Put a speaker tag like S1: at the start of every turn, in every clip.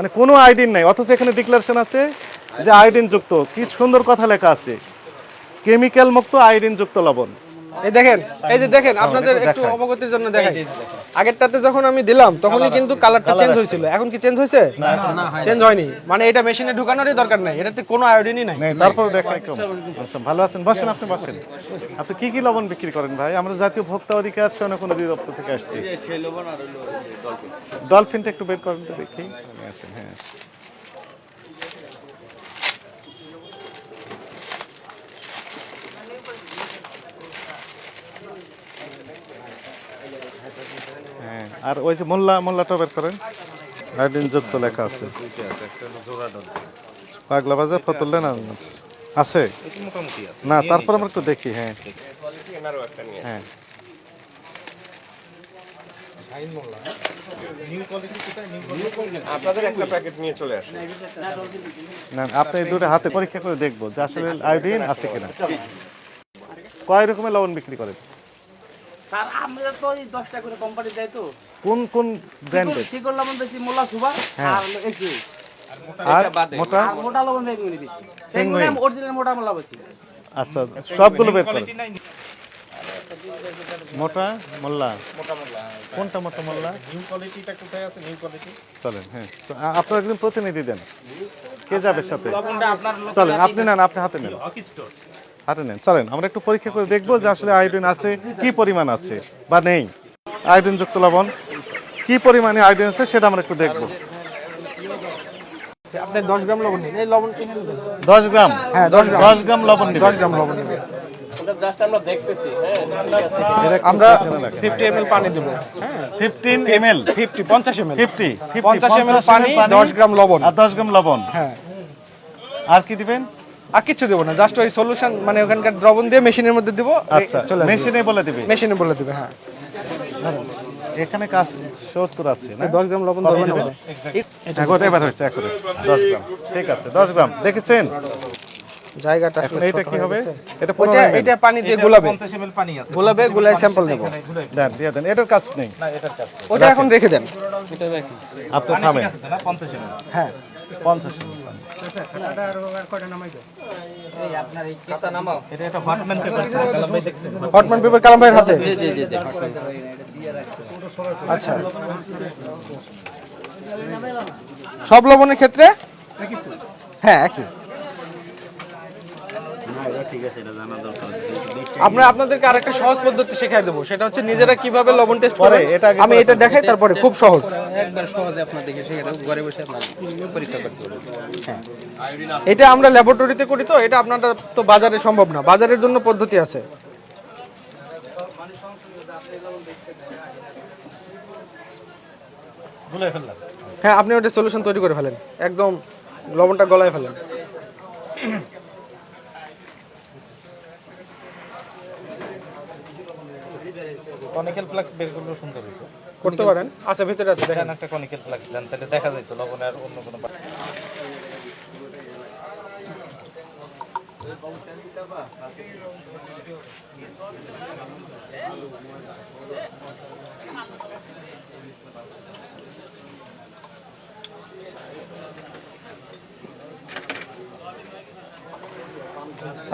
S1: মানে কোনো আইডিন নাই, অথচ এখানে ডিক্লারেশন আছে যে আইডিন যুক্ত। কি সুন্দর কথা লেখা আছে। কেমিক্যাল মুক্ত আইডিন যুক্ত লবণ।
S2: এই দেখেন এই যে দেখেন আপনাদের
S1: একটু
S2: অবগতির জন্য দেখাই। আগেরটাতে যখন আমি দিলাম তখনই কিন্তু কালারটা চেঞ্জ হয়েছিল। এখন কি চেঞ্জ হয়েছে? চেঞ্জ হয়নি। মানে এটা মেশিনে ঢুকানোরই দরকার নাই। এটাতে কোনো আয়োডিনই নাই।
S1: তারপর দেখা একটু। আচ্ছা ভালো আছেন? বসেন আপনি বসেন। আপনি কি কি লবণ বিক্রি করেন ভাই? আমরা জাতীয় ভোক্তা অধিকার সনক অধিদপ্তর থেকে আসছি। ডলফিনটা একটু বের করেন তো দেখি। আসেন হ্যাঁ। আর ওই যে মোল্লা মোল্লাটা বের করেন। আয়োডিন যুক্ত লেখা আছে। পাগলা বাজার ফতুল্লা না আছে। না তারপর আমরা একটু দেখি হ্যাঁ। হ্যাঁ। আপনি দুটো হাতে পরীক্ষা করে দেখব যে আসলে আয়োডিন আছে কিনা। কয় রকমের লবণ বিক্রি করেন?
S3: স্যার আমরা তো এই দশটা করে কোম্পানি দেয় তো।
S1: কোন কোন ব্র্যান্ডের
S3: চিকন লবণ বেশি মোল্লা সুবা আর এসি।
S1: আর মোটা
S3: মোটা? লবণ বেশি।
S1: পেঙ্গুইন।
S3: অরিজিনাল মোটা মোলা বেশি।
S1: আচ্ছা সবগুলো বের করেন মোটা মোল্লা কোনটা মোটা মোল্লা
S4: নিউ কোয়ালিটিটা কোথায় আছে? নিউ কোয়ালিটি
S1: চলেন হ্যাঁ। আপনার একজন প্রতিনিধি দেন। কে যাবে সাথে? চলেন আপনি নেন আপনি হাতে নেন। হাতে নেন চলেন আমরা একটু পরীক্ষা করে দেখব যে আসলে আয়োডিন আছে কি পরিমাণ আছে বা নেই। আয়োডিন যুক্ত লবণ কি পরিমাণে আয়োডিন আছে সেটা আমরা একটু দেখব।
S2: আপনার দশ গ্রাম লবণ নিন এই লবণ এখানে দেন।
S1: দশ গ্রাম?
S2: হ্যাঁ গ্রাম।
S1: লবণ
S2: দশ
S1: দশ
S2: গ্রাম লবণ নেবেন।
S1: গ্রাম
S2: আমরা ফিফটি এম পানি দেবো। হ্যাঁ
S1: ফিফটিন এম এল
S2: ফিফটি পঞ্চাশ এম
S1: ফিফটি
S2: পঞ্চাশ এম পানি দশ গ্রাম লবণ।
S1: আর দশ গ্রাম লবণ।
S2: হ্যাঁ।
S1: আর কি দিবেন?
S2: আর কিচ্ছু দেবো না জাস্ট ওই সলিউশন মানে ওখানকার দ্রবণ দিয়ে মেশিনের মধ্যে দিব।
S1: আচ্ছা
S2: চলে
S1: মেশিনে বলে দিবে।
S2: মেশিনে বলে দিবে হ্যাঁ।
S1: এখানে কাজ সত্তর আছে না?
S2: দশ গ্রাম লবণ ধরবেন আমাদের।
S1: এখন এবার হচ্ছে এখন দশ গ্রাম। ঠিক আছে দশ গ্রাম। দেখেছেন?
S2: জায়গাটা আসলে ছোট
S1: কি হবে? এটা পনেরো
S2: এটা পানি দিয়ে গোলাবে।
S4: এমএল পানি আছে।
S2: গোলাবে গোলায় স্যাম্পল নেব
S1: দেন দিয়ে দেন। এটার কাজ নেই।
S2: ওটা এখন রেখে দেন।
S1: আপনি থামেন।
S4: 50 এমএল
S2: হ্যাঁ।
S1: পঞ্চাশ
S4: এটা একটা হটম্যান পেপার কালাম ভাই দেখছেন
S2: হটম্যান পেপার কালাম ভাইয়ের হাতে আচ্ছা। সব লবণের ক্ষেত্রে? হ্যাঁ একই। আমরা আপনাদেরকে আরেকটা সহজ পদ্ধতি শেখাই দেবো। সেটা হচ্ছে নিজেরা কীভাবে লবণ টেস্ট করে
S1: এটা
S2: আমি এটা দেখাই তারপরে খুব সহজ।
S5: একবার সহজে আপনাদেরকে শিখে দেবো ঘরে বসে আপনার পরীক্ষা করতে পারবেন।
S2: এটা আমরা ল্যাবরেটরিতে করি তো এটা আপনারা তো বাজারে সম্ভব না বাজারের জন্য পদ্ধতি আছে। হ্যাঁ আপনি ওটা সলিউশন তৈরি করে ফেলেন। একদম লবণটা গলায় ফেলেন।
S4: কনিক্যাল ফ্লাক্স বের করলে সুন্দর হইতো
S2: করতে পারেন। আচ্ছা ভিতরে আছে দেখেন
S4: একটা কনিক্যাল ফ্লাক্স দেন তাহলে দেখা যাইতো লবণে আর অন্য কোনো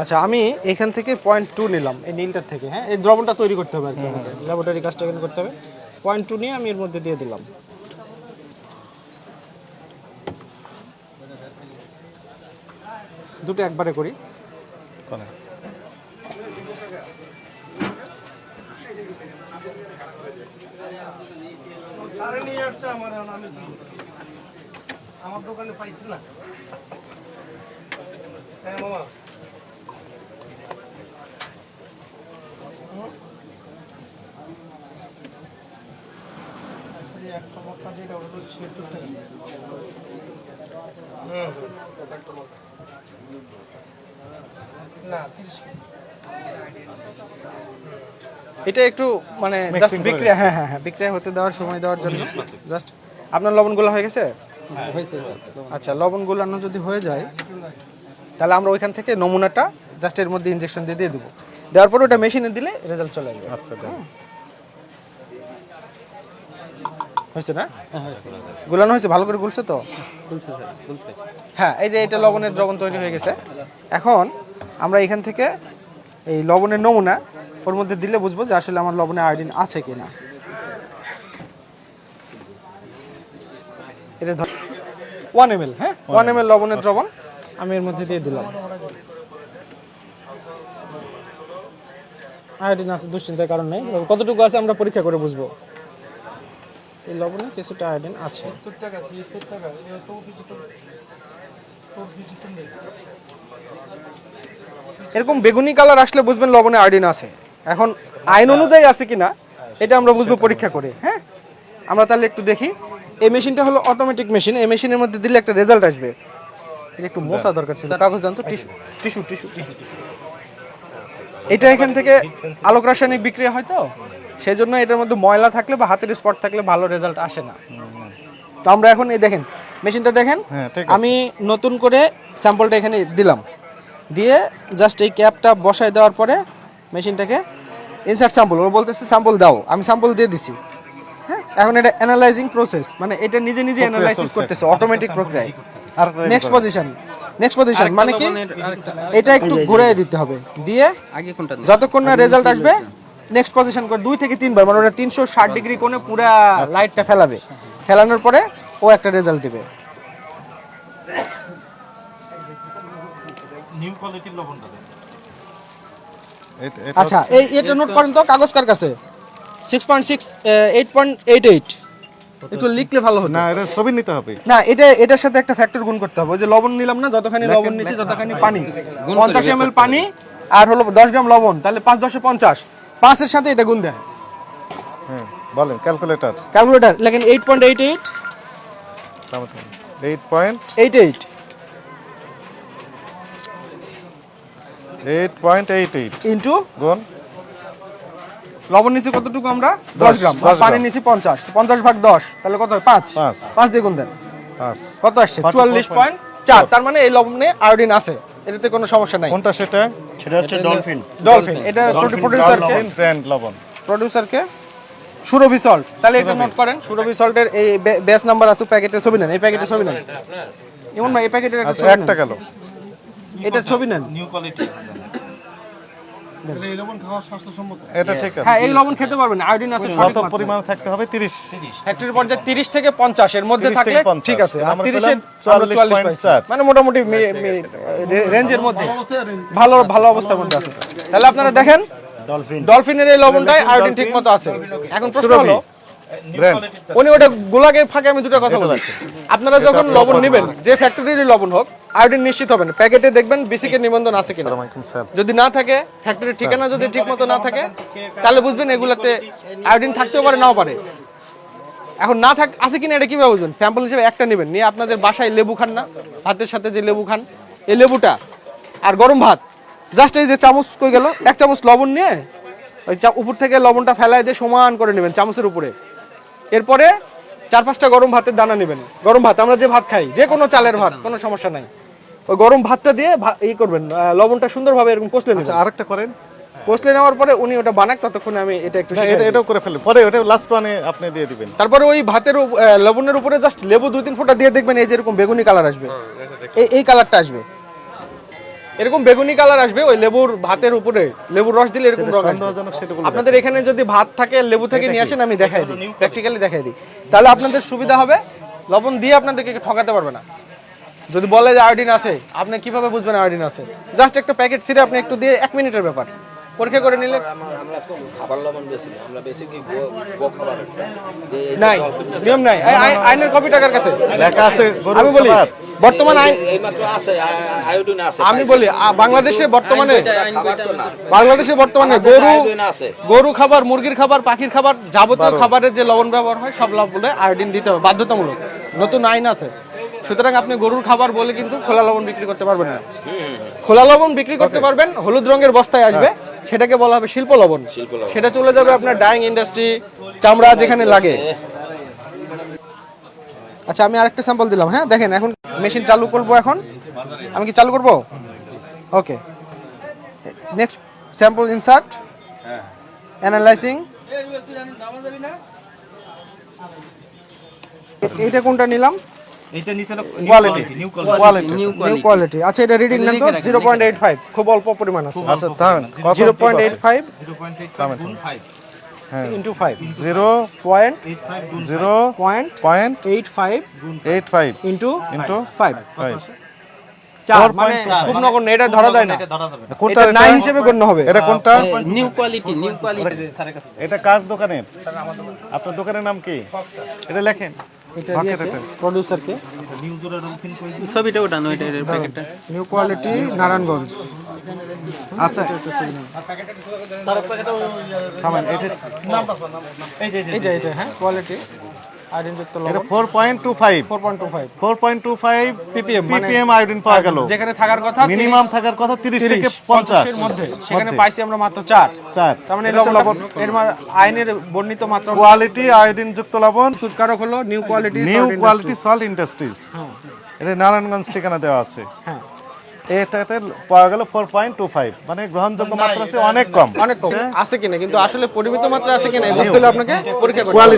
S2: আচ্ছা আমি এখান থেকে পয়েন্ট টু নিলাম, এই নীলটার থেকে হ্যাঁ? এই দ্রবণটা তৈরি করতে হবে আর কি ল্যাবরেটরি কাজটা এখানে করতে হবে। পয়েন্ট টু নিয়ে আমি এর মধ্যে দিয়ে দিলাম। দুটো একবারে করি।
S3: আমার দোকানে পাইছি না।
S2: এটা একটু মানে জাস্ট বিক্রিয়া হ্যাঁ হ্যাঁ হ্যাঁ বিক্রিয়া হতে দেওয়ার সময় দেওয়ার জন্য। জাস্ট আপনার লবণগুলো হয়ে গেছে? আচ্ছা লবণ। গুলানো যদি হয়ে যায় তাহলে আমরা ওইখান থেকে নমুনাটা জাস্ট এর মধ্যে ইনজেকশন দিয়ে দিয়ে দেবো। দেওয়ার পর ওটা মেশিনে দিলে রেজাল্ট চলে আসবে।
S1: আচ্ছা দেন
S2: হয়েছে না?
S5: হ্যাঁ
S2: গুলানো হয়েছে ভালো করে গুলছে তো? হ্যাঁ এই যে এটা লবণের দ্রবণ তৈরি হয়ে গেছে। এখন আমরা এখান থেকে এই লবণের নমুনা ওর মধ্যে দিলে বুঝব যে আসলে আমার লবণে আয়োডিন আছে কিনা। এটা ওয়ান এম হ্যাঁ? ওয়ান এম লবণের দ্রবণ আমি এর মধ্যে দিয়ে দিলাম। আয়োডিন আছে দুশ্চিন্তার কারণ নেই। কতটুকু আছে আমরা পরীক্ষা করে বুঝব। এই লবণে কিছুটা আয়োডিন আছে। এরকম বেগুনি কালার আসলে বুঝবেন লবণে আয়োডিন আছে। এখন আইন অনুযায়ী আছে কিনা এটা আমরা বুঝব পরীক্ষা করে হ্যাঁ? আমরা তাহলে একটু দেখি। এই মেশিনটা হলো অটোমেটিক মেশিন এই মেশিনের মধ্যে দিলে একটা রেজাল্ট আসবে। এটা একটু মোছা দরকার ছিল কাগজ দান তো টিস্যু টিস্যু টিস্যু। এটা এখান থেকে আলোক রাসায়নিক বিক্রিয়া হয় তো? সেই জন্য এটার মধ্যে ময়লা থাকলে বা হাতের স্পট থাকলে ভালো রেজাল্ট আসে না। তো আমরা এখন এই দেখেন মেশিনটা দেখেন
S1: হ্যাঁ,
S2: আমি নতুন করে স্যাম্পলটা এখানে দিলাম। দিয়ে জাস্ট এই ক্যাপটা বসায় দেওয়ার পরে মেশিনটাকে ইনসার্ট স্যাম্পল ও বলতেছে স্যাম্পল দাও আমি স্যাম্পল দিয়ে দিছি। হ্যাঁ এখন এটা অ্যানালাইজিং প্রসেস মানে এটা নিজে নিজে অ্যানালাইসিস করতেছে অটোমেটিক প্রক্রিয়ায়
S1: আর
S2: নেক্সট পজিশন নেক্সট পজিশন মানে কি? এটা একটু ঘুরিয়ে দিতে হবে। দিয়ে
S5: আগে কোনটা
S2: যতক্ষণ না রেজাল্ট আসবে নেক্সট পজিশন করে দুই থেকে তিনবার মানে ওটা তিনশো ষাট ডিগ্রি কোণে পুরা লাইটটা ফেলাবে। ফেলানোর পরে ও একটা রেজাল্ট দিবে। আচ্ছা এই এটা নোট করেন তো কাগজ কার কাছে? Six point six eight point eight eight একটু লিখলে ভালো হতো।
S1: না এটা ছবি নিতে হবে।
S2: না এটা এটার সাথে একটা ফ্যাক্টর গুণ করতে হবে। ওই যে লবণ নিলাম না যতখানি লবণ নিচ্ছি ততখানি পানি। পঞ্চাশ এম পানি আর হলো দশ গ্রাম লবণ তাহলে পাঁচ দশে পঞ্চাশ। পাঁচের সাথে এটা গুণ দেন।
S1: বলেন ক্যালকুলেটর
S2: ক্যালকুলেটার লেখেন eight point eight eight
S1: eight point
S2: eight eight
S1: eight point eight eight
S2: into
S1: গুণ।
S2: লবণ নিচে কতটুকু আমরা? দশ গ্রাম। আর
S1: 10
S2: পানি। নিচে পঞ্চাশ। পঞ্চাশ ভাগ দশ তাহলে কত হয়? পাঁচ।
S1: পাঁচ।
S2: দিয়ে গুণ দেন। কত আসছে?
S1: 44
S2: চুয়াল্লিশ পয়েন্ট চার। তার মানে এই লবণে আয়োডিন আছে। এটাতে কোনো সমস্যা নাই।
S1: কোনটা সেটা?
S6: সেটা হচ্ছে ডলফিন
S2: ডলফিন এটা প্রোডিউসারকে
S1: ব্র্যান্ড লবণ।
S2: প্রডিউসারকে সুরভি সল্ট তাহলে এটা নোট করেন সুরভি সল্টের এই ব্যাচ নাম্বার আছে প্যাকেটে ছবি নেন এই প্যাকেটে ছবি নেন। ইমন ভাই এই প্যাকেটের একটা
S1: আচ্ছা
S2: ছবি
S1: একটা
S2: নেন।
S1: গেল।
S2: এটার ছবি নেন।
S4: নিউ কোয়ালিটি
S1: এটা ঠিক আছে।
S2: হ্যাঁ এই লবণ খেতে পারবেন আয়োডিন আছে সঠিক পরিমাণ
S1: পরিমাণ থাকতে হবে? তিরিশ।
S2: ফ্যাক্টরি পর্যায়ে 30 থেকে 50 এর মধ্যে থাকলে ঠিক আছে। আর 30 এর 44 মানে মোটামুটি রে- রেঞ্জের মধ্যে। ভালো ভালো অবস্থার মধ্যে আছে। তাহলে আপনারা দেখেন
S6: ডলফিন
S2: ডলফিনের এই লবণটাই আয়োডিন ঠিক মতো আছে। এখন প্রশ্ন হলো উনি ওটা গোলাগের ফাঁকে আমি দুটো কথা বলি আপনারা যখন লবণ নেবেন যে ফ্যাক্টরির লবণ হোক আয়োডিন নিশ্চিত হবেন। প্যাকেটে দেখবেন বিসিকে নিবন্ধন আছে কিনা। যদি না থাকে ফ্যাক্টরির ঠিকানা যদি ঠিক মতো না থাকে তাহলে বুঝবেন এগুলাতে আয়োডিন থাকতেও পারে নাও পারে। এখন না থাক আছে কিনা এটা কীভাবে বুঝবেন? স্যাম্পল হিসেবে একটা নেবেন। নিয়ে আপনাদের বাসায় লেবু খান না। ভাতের সাথে যে লেবু খান এই লেবুটা আর গরম ভাত। জাস্ট এই যে চামচ কই গেল? এক চামচ লবণ নিয়ে ওই উপর থেকে লবণটা ফেলায় দিয়ে সমান করে নেবেন চামচের উপরে। এরপরে চার পাঁচটা গরম ভাতের দানা নেবেন। গরম ভাত আমরা যে ভাত খাই যে কোনো চালের ভাত কোনো সমস্যা নাই। ওই গরম ভাতটা দিয়ে ই করবেন লবণটা সুন্দরভাবে এরকম কষলে নেবেন।
S1: আচ্ছা আরেকটা করেন।
S2: কষলে নেওয়ার পরে উনি ওটা বানাক ততক্ষণে আমি এটা একটু
S1: এটা এটাও করে ফেলেন। পরে ওটা লাস্ট ওয়ানে আপনি দিয়ে দিবেন।
S2: তারপরে ওই ভাতের লবণের উপরে জাস্ট লেবু দুই তিন ফোঁটা দিয়ে দেখবেন এই যে এরকম বেগুনি কালার আসবে। এই এই কালারটা আসবে। এরকম বেগুনি কালার আসবে ওই লেবুর ভাতের উপরে লেবুর রস দিলে এরকম রং আপনাদের এখানে যদি ভাত থাকে লেবু থেকে নিয়ে আসেন আমি দেখাই দিই। প্র্যাকটিক্যালি দেখাই দিই। তাহলে আপনাদের সুবিধা হবে লবণ দিয়ে আপনাদেরকে ঠকাতে পারবে না। যদি বলে যে আয়োডিন আছে আপনি কীভাবে বুঝবেন আয়োডিন আছে? জাস্ট একটা প্যাকেট ছিঁড়ে আপনি একটু দিয়ে এক মিনিটের ব্যাপার। পরীক্ষা করে নিলে?
S7: আমরা আমরা তো খাবার লবণ বেশি না। আমরা বেশি কি গো খাবার
S2: নাই নিয়ম নাই। আই- আই- আইনের কপি টাকার কাছে।
S1: লেখা আছে গরুর
S2: আমি বলি বর্তমান আইন
S7: এই মাত্র আছে আয়োডিন আছে।
S2: আমি বলি বাংলাদেশে বর্তমানে বাংলাদেশে বর্তমানে গরু গরু খাবার মুরগির খাবার পাখির খাবার যাবতীয় খাবারের যে লবণ ব্যবহার হয় সব লবণে আয়োডিন দিতে হবে। বাধ্যতামূলক। নতুন আইন আছে। সুতরাং আপনি গরুর খাবার বলে কিন্তু খোলা লবণ বিক্রি করতে পারবেন না। খোলা লবণ বিক্রি করতে পারবেন হলুদ রঙের বস্তায় আসবে। সেটাকে বলা হবে শিল্প লবণ। সেটা চলে যাবে আপনার ডাইং ইন্ডাস্ট্রি চামড়া যেখানে লাগে। আচ্ছা আমি আরেকটা স্যাম্পল দিলাম হ্যাঁ? দেখেন এখন মেশিন চালু করব এখন। আমি কি চালু করব? Okay. Next sample insert analysing এইটা কোনটা নিলাম?
S4: নিচে
S1: quality
S4: new
S1: quality
S5: new
S2: new
S5: quality
S2: quality আচ্ছা এটা রিডিং নেন তো জিরো পয়েন্ট এইট ফাইভ খুব অল্প পরিমাণ আছে।
S1: আচ্ছা হ্যাঁ।
S2: Into five
S1: zero
S2: point
S4: eight five
S1: zero
S2: point
S1: point
S2: eight five
S1: eight five
S2: into
S1: into
S2: five
S1: five
S2: চার মানে খুব নগণ্য এটা ধরা যায় না।
S4: এটা ধরা যাবে না।
S1: কোনটা
S2: নাই হিসেবে গণ্য হবে।
S1: এটা কোনটা?
S5: নিউ কোয়ালিটি নিউ কোয়ালিটি
S1: এটা কার দোকানের? আপনার দোকানের নাম কি? এটা লেখেন।
S2: এটা
S1: এটা।
S2: প্রডিউসারকে
S5: ছবিটা ওঠানো এটা এর প্যাকেটটা
S2: নিউ কোয়ালিটি নারায়ণগঞ্জ
S1: আচ্ছা থামেন এটা
S2: এইটা এটা হ্যাঁ কোয়ালিটি আয়োডিনযুক্ত লবণ। ppm মানে
S1: আয়োডিন পাওয়া গেল।
S2: যেখানে থাকার কথা
S1: মিনিমাম থাকার কথা তিরিশ থেকে পঞ্চাশ।
S2: এর মধ্যে। সেখানে পাইছি আমরা মাত্র তার মানে লবণ এর মানে আইনের বর্ণিত মাত্র
S1: কোয়ালিটি আয়োডিন যুক্ত লবণ।
S2: সুৎকারক হলো new quality
S1: new quality salt industries এটা নারায়ণগঞ্জ ঠিকানা দেওয়া আছে।
S2: হ্যাঁ।
S1: এটাতে পাওয়া গেল ফোর পয়েন্ট টু ফাইভ মানে গ্রহণযোগ্য মাত্রা আছে অনেক কম।
S2: অনেক কম। আছে কিনা? কিন্তু আসলে পরিমিত মাত্রা আছে কিনা? বুঝতে হলে আপনাকে? পরীক্ষা করতে হবে।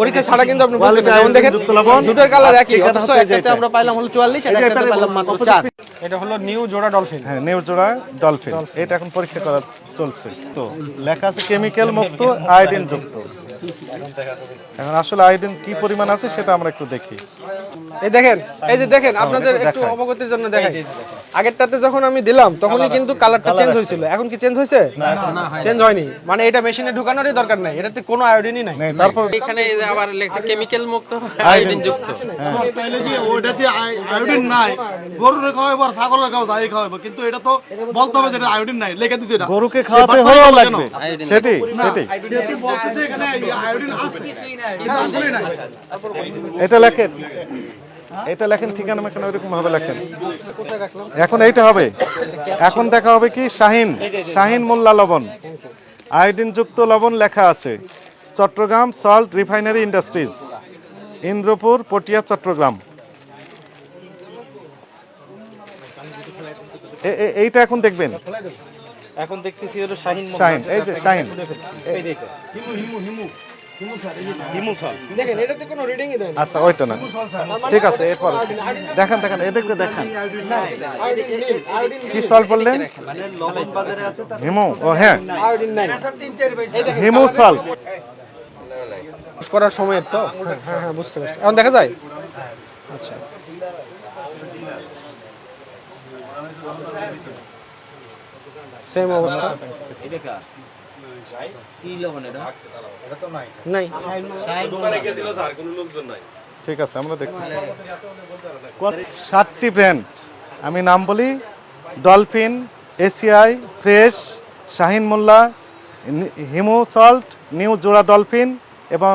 S2: পরীক্ষা ছাড়া কিন্তু আপনি বুঝবেন
S1: Quality
S2: দেখেন দুটোর কালার একই অথচ
S1: হচ্ছে এই যে
S2: একটাতে আমরা পাইলাম হলো চুয়াল্লিশ আর একটাতে পাইলাম মাত্র
S1: opposite
S2: এটা হলো নিউ জোড়া ডলফিন
S1: হ্যাঁ নিউ জোড়া ডলফিন এটা এখন পরীক্ষা করা চলছে। তো লেখা আছে কেমিক্যাল মুক্ত আয়োডিন যুক্ত। এখন আসলে আয়োডিন কি পরিমাণ আছে সেটা আমরা একটু দেখি।
S2: এই দেখেন এই যে দেখেন আপনাদের
S1: একটু
S2: একটু অবগতির জন্য দেখাই। আগেরটাতে যখন আমি দিলাম তখনই কিন্তু কালারটা চেঞ্জ হয়েছিল। এখন কি চেঞ্জ হয়েছে? চেঞ্জ হয়নি। মানে এটা মেশিনে ঢুকানোরই দরকার নাই। এটাতে কোনো আয়োডিনই নাই।
S1: তারপর
S5: এখানে আবার লেখছে কেমিক্যাল মুক্ত আয়োডিন যুক্ত।
S8: তাইলে যে ওইটাতে আই- আয়োডিন নাই। গরুর খাওয়াবো আর ছাগলের খাওয়াবো যাই খাওয়াবো কিন্তু এটা তো বলতে হবে যে এটা আয়োডিন নাই। লেখে দিতে এটা।
S1: গরুকে খাওয়াতে
S8: বাটপাই
S1: লাগবে। সেটি সেটি এটা লেখেন। এটা লেখেন ঠিকানা মেখানে ওইরকম ভাবে লেখেন। এখন এইটা হবে। এখন দেখা হবে কি? শাহিন শাহিন মোল্লা লবণ। আয়োডিন যুক্ত লবণ লেখা আছে। Chattogram salt refinery industries Indrapur Patiya Chattogram. এইটা এখন দেখবেন।
S4: এখন দেখতেছি হলো শাহিন
S1: শাহিন এই যে শাহিন।
S4: এটা। হিমু। সল
S2: দেখেন এটাতে কোনো রিডিংই দেয় না।
S1: আচ্ছা ওইটা না। ঠিক আছে এরপর দেখেন দেখেন এদিকে দেখেন। কি সলভ করলেন? হিমু ও হ্যাঁ। হিমু সলভ
S2: করার সময় তো? হ্যাঁ হ্যাঁ হ্যাঁ বুঝতে পারছি। এখন দেখা যায়? আচ্ছা। সেম অবস্থা? নাই।
S1: ঠিক আছে আমরা দেখতেছি। সাতটি ব্র্যান্ড। আমি নাম বলি Dolphin ACI fresh Shahin Molla Himu salt new জোড়া ডলফিন এবং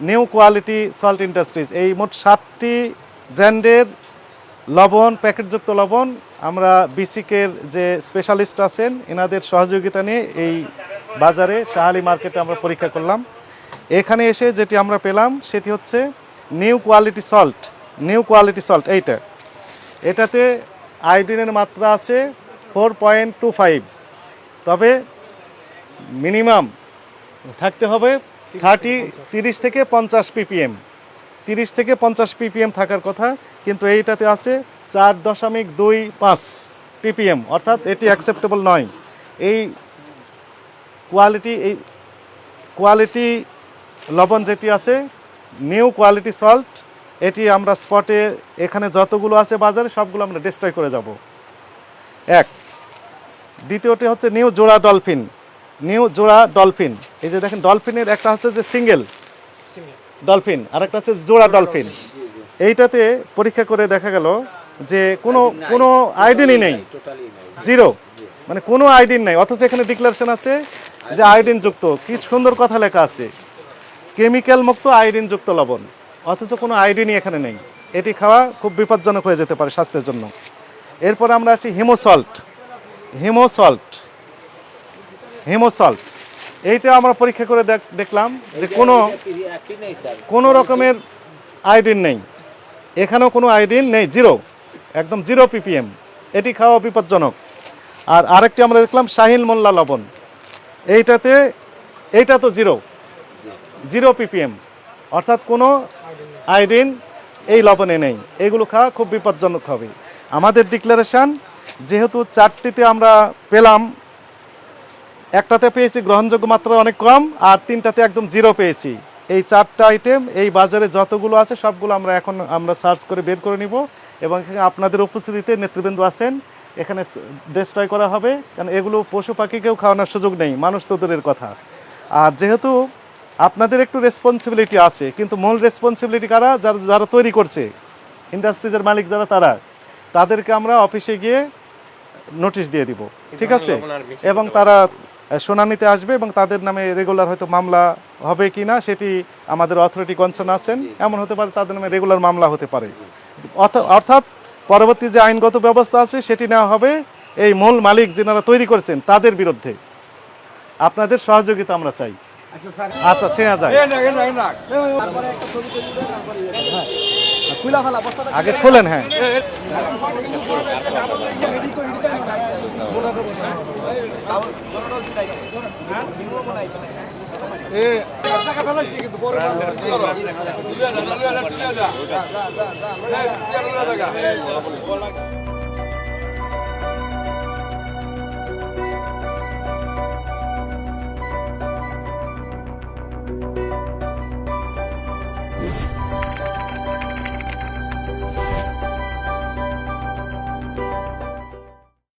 S1: নিউ কোয়ালিটি সল্ট ইন্ডাস্ট্রিজ। এই মোট সাতটি ব্র্যান্ডের লবণ প্যাকেটযুক্ত লবণ আমরা বিসিকের যে স্পেশালিস্ট আছেন এনাদের সহযোগিতা নিয়ে এই বাজারে শাহালি মার্কেটে আমরা পরীক্ষা করলাম। এখানে এসে যেটি আমরা পেলাম, সেটি হচ্ছে new quality salt new quality salt এইটা। এটাতে আয়োডিনের মাত্রা আছে ফোর পয়েন্ট টু ফাইভ তবে মিনিমাম থাকতে হবে থার্টি তিরিশ থেকে পঞ্চাশ পিপিএম তিরিশ থেকে পঞ্চাশ পিপিএম থাকার কথা, কিন্তু এইটাতে আছে চার দশমিক দুই পাঁচ পিপিএম অর্থাৎ এটি অ্যাকসেপ্টেবল নয়। এই কোয়ালিটি এই কোয়ালিটি লবণ যেটি আছে নিউ কোয়ালিটি সল্ট এটি আমরা স্পটে এখানে যতগুলো আছে বাজারে সবগুলো আমরা ডিস্ট্রয় করে যাব। এক। দ্বিতীয়টি হচ্ছে নিউ জোড়া ডলফিন নিউ জোড়া ডলফিন এই যে দেখেন ডলফিনের একটা হচ্ছে যে সিঙ্গেল ডলফিন আর একটা হচ্ছে জোড়া ডলফিন এইটাতে পরীক্ষা করে দেখা গেল যে কোনো কোনো আইডেনই নেই। জিরো মানে কোনো আইডিন নেই, অথচ এখানে ডিক্লারেশন আছে যে আয়োডিন যুক্ত। কি সুন্দর কথা লেখা আছে। কেমিক্যাল মুক্ত আয়োডিন যুক্ত লবণ। অথচ কোনো আয়োডিনই এখানে নেই। এটি খাওয়া খুব বিপজ্জনক হয়ে যেতে পারে স্বাস্থ্যের জন্য। এরপর আমরা আসি হিমোসল্ট। হিমোসল্ট। হিমোসল্ট। এইটা আমরা পরীক্ষা করে দেখ- দেখলাম যে কোনো কোনো রকমের আয়োডিন নেই। এখানেও কোনো আয়োডিন নেই, জিরো। একদম জিরো পিপিএম এটি খাওয়া বিপজ্জনক। আর আরেকটি আমরা দেখলাম শাহিন মোল্লা লবণ। এইটাতে, এইটা তো জিরো। Zero PPM. অর্থাৎ কোনো আয়োডিন এই লবণে নেই। এগুলো খাওয়া খুব বিপজ্জনক হবে। আমাদের ডিক্লারেশন, যেহেতু চারটিতে আমরা পেলাম, একটাতে পেয়েছি, গ্রহণযোগ্য মাত্রা অনেক কম, আর তিনটাতে একদম জিরো পেয়েছি। এই চারটা আইটেম এই বাজারে যতগুলো আছে, সবগুলো আমরা এখন আমরা সার্চ করে বের করে নিব এবং আপনাদের উপস্থিতিতে নেতৃবৃন্দ আছেন। এখানে ডেস্ট্রয় করা হবে কারণ এগুলো পশু পাখিকেও খাওয়ানোর সুযোগ নেই মানুষ তো দূরের কথা। আর যেহেতু আপনাদের একটু রেসপন্সিবিলিটি আছে কিন্তু মূল রেসপন্সিবিলিটি কারা? যারা যারা তৈরি করছে ইন্ডাস্ট্রিজের মালিক যারা তারা তাদেরকে আমরা অফিসে গিয়ে নোটিশ দিয়ে দিব। ঠিক আছে? এবং তারা শুনানিতে আসবে এবং তাদের নামে রেগুলার হয়তো মামলা হবে কি না সেটি আমাদের অথরিটি কনসার্ন আছেন। এমন হতে পারে তাদের নামে রেগুলার মামলা হতে পারে। অর্থ- অর্থাৎ পরবর্তী যে আইনগত ব্যবস্থা আছে সেটি নেওয়া হবে এই মূল মালিক যেনারা তৈরি করেছেন তাদের বিরুদ্ধে আপনাদের সহযোগিতা আমরা চাই আচ্ছা ছেড়া যায় আগে খোলেন হ্যাঁ
S8: এ